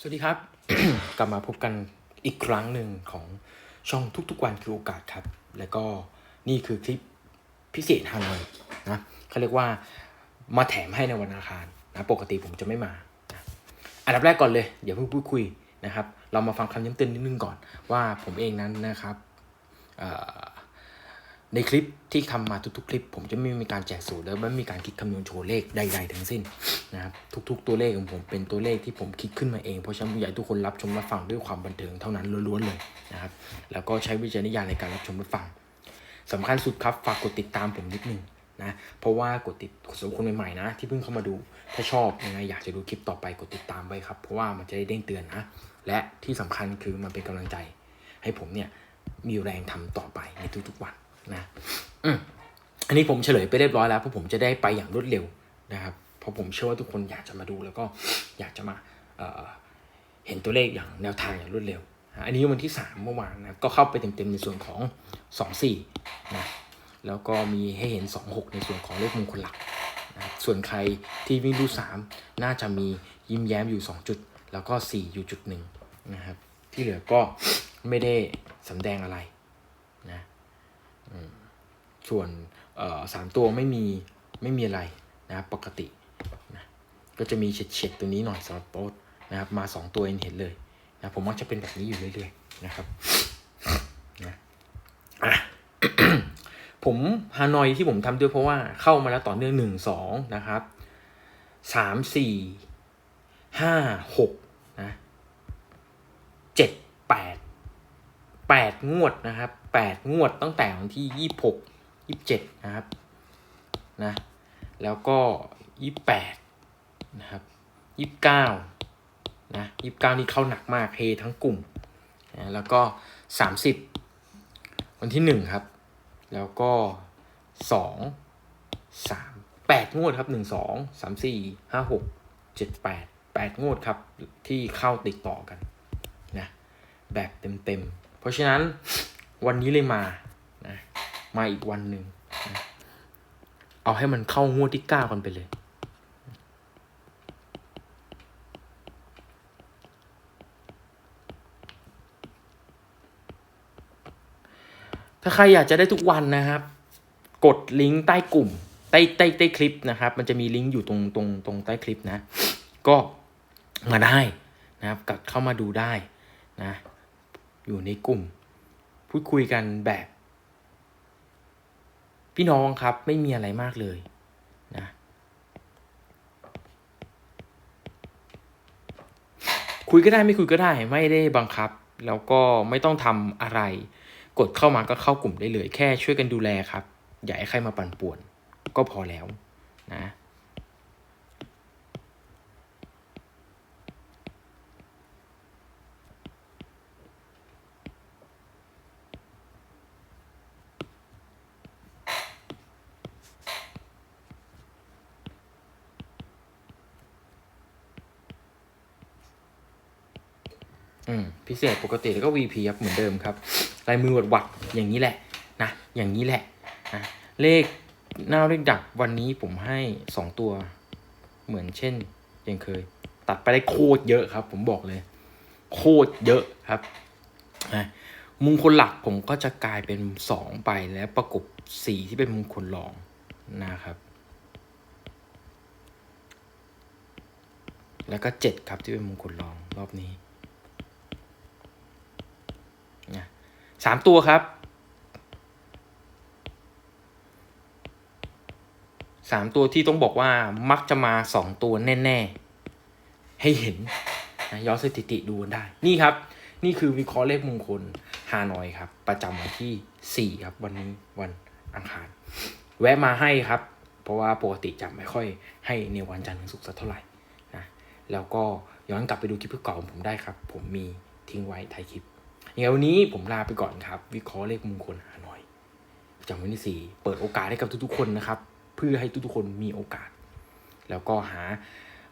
สวัสดีครับ กลับมาพบกันอีกครั้งหนึ่งของช่องทุกๆวันคือโอกาสครับ แล้วก็นี่คือคลิปพิเศษฮานอยนะเขาเรียกว่ามาแถมให้ในวันอังคารนะปกติผมจะไม่มานะอันดับแรกก่อนเลยอย่าเพิ่งพูดคุยนะครับ เรามาฟังคำย้ำเตือนนิดนึงก่อนว่าผมเองนั้นนะครับ ในคลิปที่ทำมาทุกๆ คลิป ผมจะไม่มีการแจกสูตรแล้วไม่มีการคิดคำนวณโชว์เลขใดๆทั้งสิ้นนะครับทุก ๆ ตัวเลขของผมเป็นตัวเลขที่ผมคิดขึ้นมาเองเพราะฉะนั้นผมอยากให้ทุกคนรับชมรับฟังด้วยความบันเทิงเท่านั้นล้วนๆเลยนะครับแล้วก็ใช้วิจารณญาณในการรับชมรับฟังสำคัญสุดครับฝากกดติดตามผมนิดนึงนะเพราะว่ากดติดสำหรับคนใหม่ๆนะ ที่เพิ่งเข้ามาดูถ้าชอบยังไงอยากจะดูคลิปต่อไปกดติดตามไว้ครับ เพราะว่ามันจะได้เด้งเตือนนะและที่สำคัญคือมันเป็นกำลังใจ ให้ผมเนี่ยมีแรงทำต่อไปในทุกๆวัน นะอันนี้ผมเฉลยไปเรียบร้อยแล้วเพราะผมจะได้ไปอย่างรวดเร็วนะครับ เพราะผมเชื่อว่าทุกคนอยากจะมาดูแล้วก็อยากจะมาเเห็นตัวเลขอย่างแนวทางอย่างรวดเร็ว อันนี้วันที่สามเมื่อวานนะก็เข้าไปเต็มๆในส่วนของสองสี่นะแล้วก็มีให้เห็นสองหกในส่วนของเลขมงคลหลักนะส่วนใครที่วิ่งรูสามน่าจะมียิ้มแย้มอยู่สองจุด แล้วก็สี่อยู่จุดหนึ่งนะครับที่เหลือก็ไม่ได้สำแดงอะไรนะ ส่วนสามตัวไม่มีไม่มีอะไรนะครับปกตินะก็จะมีเฉดๆตัวนี้หน่อยสำหรับโป๊ตนะครับมาสองตัวเองเห็นเลยนะผมมักจะเป็นแบบนี้อยู่เรื่อยๆนะครับนะอะผมฮานอยที่ผมทำด้วยเพราะว่าเข้ามาแล้วต่อเนื่องหนึ่งสองนะครับสามสี่ห้าหกนะเจ็ดแปดแปดงวดนะครับ แปดงวดตั้งแต่วันที่ยี่หกยี่เจ็ดนะครับนะแล้วก็ยี่แปดนะครับยี่เก้านะยี่เก้านี่เข้าหนักมากเฮทั้งกลุ่มนะแล้วก็สามสิบวันที่หนึ่งครับ แล้วก็สองสามแปดงวดครับหนึ่งสองสามสี่ห้าหกเจ็ดแปดแปดงวดครับที่เข้าติดต่อกันนะแบบเต็มๆ เพราะฉะนั้น วันนี้เลยมานะมาอีกวันหนึ่งนะเอาให้มันเข้างวดที่เก้ากันไปเลย ถ้าใครอยากจะได้ทุกวันนะครับ กดลิงก์ใต้กลุ่มใต้ใต้ใต้คลิปนะครับ มันจะมีลิงก์อยู่ตรงตรงตรงใต้คลิปนะ ก็มาได้นะครับกดเข้ามาดูได้นะ อยู่ในกลุ่ม พูดคุยกันแบบ พี่น้องครับไม่มีอะไรมากเลยนะคุยก็ได้ไม่คุยก็ได้ไม่ได้บังคับ แล้วก็ไม่ต้องทำอะไร กดเข้ามาก็เข้ากลุ่มได้เลย แค่ช่วยกันดูแลครับ อย่าให้ใครมาปั่นป่วน ก็พอแล้วนะ อืมพิเศษปกติแล้วก็ VP ครับเหมือนเดิมครับลายมือหวัดอย่างนี้แหละนะอย่างนี้แหละนะเลขหน้าเลขดักวันนี้ผมให้สองตัว เหมือนเช่นยังเคย ตัดไปได้โคตรเยอะครับ ผมบอกเลย โคตรเยอะครับนะมงคลหลักผมก็จะกลายเป็นสองไปแล้วประกบสี่ที่เป็นมงคลรองนะครับ แล้วก็เจ็ดครับที่เป็นมงคลรองรอบนี้ นะสามตัวครับสามตัวที่ต้องบอกว่ามักจะมาสองตัวแน่ๆ ให้เห็นนะย้อนสถิติดูกันได้ นี่ครับ นี่คือวิเคราะห์เลขมงคลฮานอยครับ ประจำวันที่สี่ครับ วันนี้วันอังคาร แวะมาให้ครับ เพราะว่าปกติจะไม่ค่อยให้ในวันจันทร์ถึงศุกร์สักเท่าไหร่นะแล้วก็ย้อนกลับไปดูคลิปเก่าของผมได้ครับ ผมมีทิ้งไว้ท้ายคลิป ยังไงวันนี้ผมลาไปก่อนครับ วิเคราะห์เลขมงคลหาหน่อยจำไว้นที่สี่เปิดโอกาสให้กับทุกๆคนนะครับ เพื่อให้ทุกๆคนมีโอกาส แล้วก็หา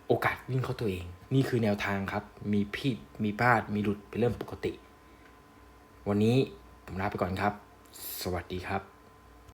โอกาสวิ่งเข้าตัวเอง นี่คือแนวทางครับ มีผิดมีพลาด มีหลุดเป็นเรื่องปกติ วันนี้ผมลาไปก่อนครับ สวัสดีครับ